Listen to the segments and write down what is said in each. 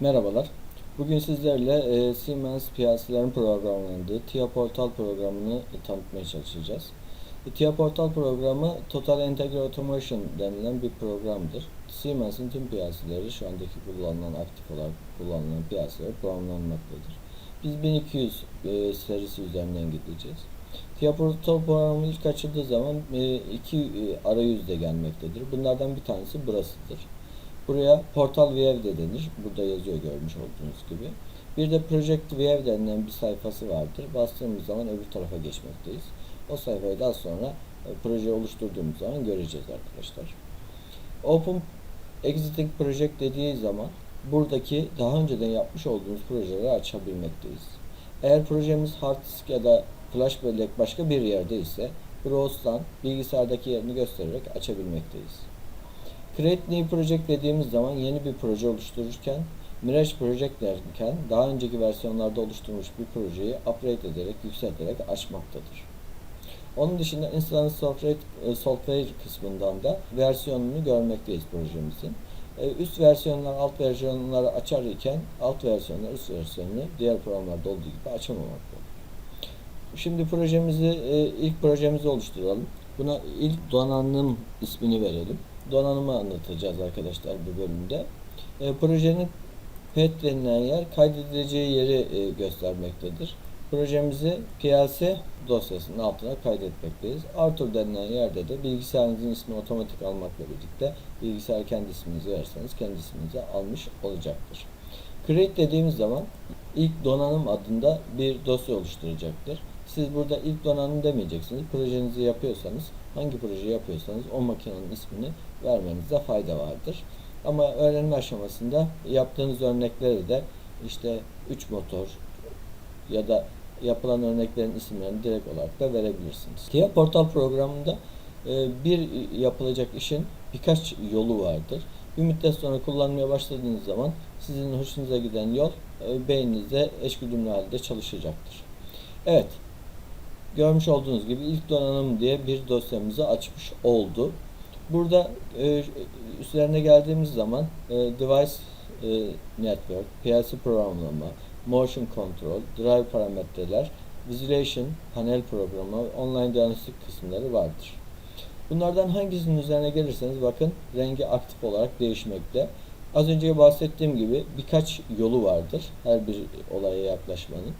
Merhabalar. Bugün sizlerle e, Siemens PLC'lerin programlandığı TIA Portal programını tanıtmaya çalışacağız. E, TIA Portal programı Total Integrated Automation denilen bir programdır. Siemens'in tüm PLC'leri şu andaki kullanılan, aktif olarak kullanılan PLC'leri programlanmaktadır. Biz 1200 e, serisi üzerinden gideceğiz. TIA Portal programı ilk açıldığı zaman e, iki e, arayüzde gelmektedir. Bunlardan bir tanesi burasıdır. Buraya Portal View de denir. Burada yazıyor görmüş olduğunuz gibi. Bir de Project View denilen bir sayfası vardır. Bastığımız zaman öbür tarafa geçmekteyiz. O sayfayı daha sonra e, proje oluşturduğumuz zaman göreceğiz arkadaşlar. Open Existing Project dediği zaman buradaki daha önceden yapmış olduğumuz projeleri açabilmekteyiz. Eğer projemiz hard disk ya da flash bellek başka bir yerde ise Browse'dan bilgisayardaki yerini göstererek açabilmekteyiz. Create New Project dediğimiz zaman yeni bir proje oluştururken Mirage Project derken daha önceki versiyonlarda oluşturmuş bir projeyi upgrade ederek, yükselterek açmaktadır. Onun dışında Instance Software, Software kısmından da versiyonunu görmekteyiz projemizin. E, Üst versiyonlar, alt versiyonları açar iken alt versiyonlar, üst versiyonunu diğer programlarda olduğu gibi açamamaktadır. Şimdi projemizi, e, ilk projemizi oluşturalım. Buna ilk donanım ismini verelim donanımı anlatacağız arkadaşlar bu bölümde. E, projenin PET denilen yer kaydedileceği yeri e, göstermektedir. Projemizi PLC dosyasının altına kaydetmekteyiz. Arthur denilen yerde de bilgisayarınızın ismini otomatik almakla birlikte bilgisayar kendi isminizi verseniz kendi isminizi almış olacaktır. Create dediğimiz zaman ilk donanım adında bir dosya oluşturacaktır. Siz burada ilk donanım demeyeceksiniz. Projenizi yapıyorsanız, hangi proje yapıyorsanız o makinenin ismini vermenizde fayda vardır. Ama öğrenme aşamasında yaptığınız örnekleri de işte 3 motor ya da yapılan örneklerin isimlerini direkt olarak da verebilirsiniz. TIA Portal programında e, bir yapılacak işin birkaç yolu vardır. Bir müddet sonra kullanmaya başladığınız zaman sizin hoşunuza giden yol e, beyninizde eşgüdümlü halde çalışacaktır. Evet, görmüş olduğunuz gibi ilk donanım diye bir dosyamızı açmış oldu. Burada e, üstlerine geldiğimiz zaman e, device e, network, PLC programlama, motion control, drive parametreler, visualization, panel programı, online diagnostik kısımları vardır. Bunlardan hangisinin üzerine gelirseniz bakın rengi aktif olarak değişmekte. Az önce bahsettiğim gibi birkaç yolu vardır her bir olaya yaklaşmanın.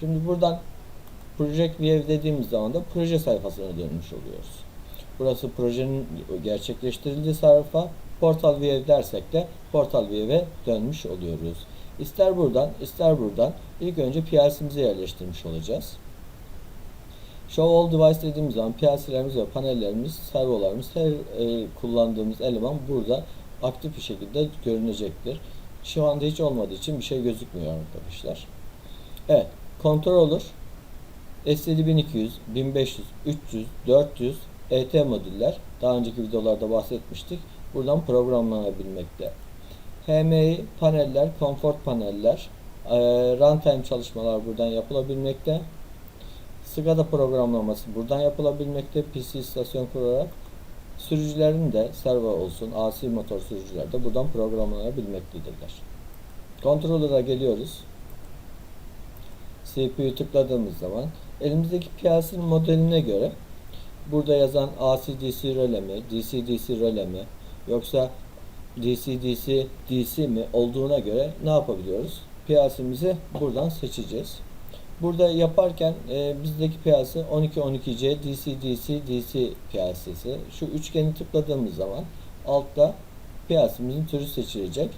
Şimdi buradan Project View dediğimiz zaman da proje sayfasına dönmüş oluyoruz. Burası projenin gerçekleştirildiği sayfa. Portal View dersek de Portal View'e dönmüş oluyoruz. İster buradan, ister buradan ilk önce PLC'mizi yerleştirmiş olacağız. Show All Device dediğimiz zaman PLC'lerimiz ve panellerimiz, servolarımız, her e, kullandığımız eleman burada aktif bir şekilde görünecektir. Şu anda hiç olmadığı için bir şey gözükmüyor arkadaşlar. Evet, controller STD 1200, 1500, 300, 400 ET modüller daha önceki videolarda bahsetmiştik. Buradan programlanabilmekte. HMI paneller, comfort paneller, e, runtime çalışmalar buradan yapılabilmekte. SCADA programlaması buradan yapılabilmekte. PC istasyon kurarak sürücülerin de servo olsun, AC motor sürücüler de buradan programlanabilmektedirler. Controller'a geliyoruz. CPU tıkladığımız zaman elimizdeki PLC'nin modeline göre burada yazan AC-DC röle mi, DC-DC röle mi yoksa DC-DC DC mi olduğuna göre ne yapabiliyoruz? PLC'mizi buradan seçeceğiz. Burada yaparken e, bizdeki PLC 1212C DC-DC DC PLC'si. Şu üçgeni tıkladığımız zaman altta PLC'mizin türü seçilecek.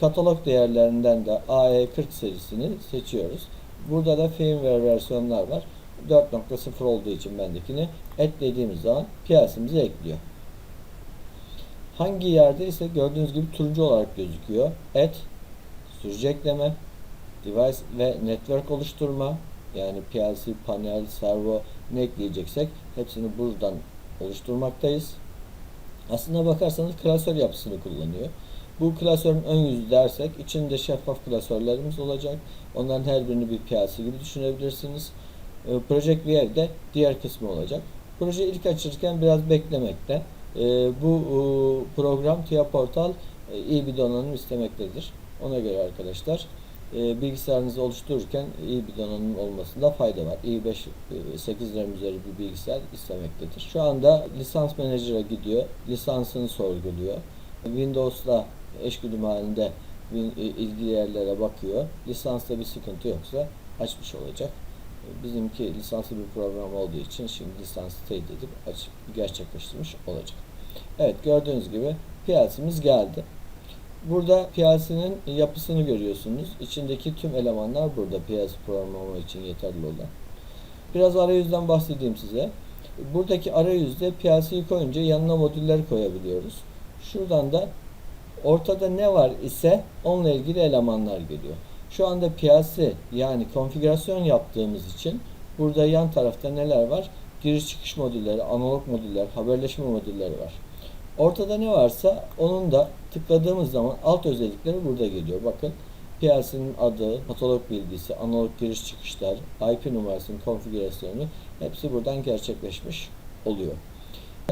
Katalog değerlerinden de AE40 serisini seçiyoruz. Burada da firmware versiyonlar var. 4.0 olduğu için bendekini eklediğimiz zaman piyasımıza ekliyor. Hangi yerde ise gördüğünüz gibi turuncu olarak gözüküyor. Et, sürücü ekleme, device ve network oluşturma yani PLC, panel, servo ne ekleyeceksek hepsini buradan oluşturmaktayız. Aslında bakarsanız klasör yapısını kullanıyor. Bu klasörün ön yüzü dersek içinde şeffaf klasörlerimiz olacak. Onların her birini bir PLC gibi düşünebilirsiniz. E, Project VR de diğer kısmı olacak. Proje ilk açılırken biraz beklemekte. E, bu e, program TIA Portal iyi bir donanım istemektedir. Ona göre arkadaşlar bilgisayarınızı oluştururken iyi bir donanım olmasında fayda var. i5 e, 8 RAM üzeri bir bilgisayar istemektedir. Şu anda lisans menajere gidiyor. Lisansını sorguluyor. Windows'la eşgüdüm halinde ilgili yerlere bakıyor. Lisansta bir sıkıntı yoksa açmış olacak. Bizimki lisanslı bir program olduğu için şimdi lisansı teyit edip açıp gerçekleştirmiş olacak. Evet gördüğünüz gibi PLC'miz geldi. Burada PLC'nin yapısını görüyorsunuz. İçindeki tüm elemanlar burada PLC programlama için yeterli olan. Biraz arayüzden bahsedeyim size. Buradaki arayüzde PLC'yi koyunca yanına modüller koyabiliyoruz. Şuradan da ortada ne var ise onunla ilgili elemanlar geliyor. Şu anda PLC yani konfigürasyon yaptığımız için burada yan tarafta neler var? Giriş çıkış modülleri, analog modüller, haberleşme modülleri var. Ortada ne varsa onun da tıkladığımız zaman alt özellikleri burada geliyor. Bakın PLC'nin adı, katalog bilgisi, analog giriş çıkışlar, IP numarasının konfigürasyonu hepsi buradan gerçekleşmiş oluyor.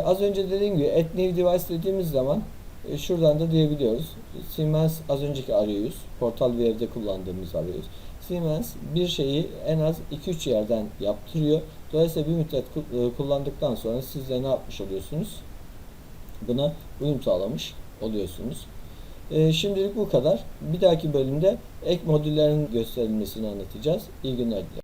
Az önce dediğim gibi add new device dediğimiz zaman e, şuradan da diyebiliyoruz. Siemens az önceki arayüz, portal Wave'de kullandığımız arayüz. Siemens bir şeyi en az 2-3 yerden yaptırıyor. Dolayısıyla bir müddet e, kullandıktan sonra siz de ne yapmış oluyorsunuz? Buna uyum sağlamış oluyorsunuz. E, şimdilik bu kadar. Bir dahaki bölümde ek modüllerin gösterilmesini anlatacağız. İyi günler dilerim.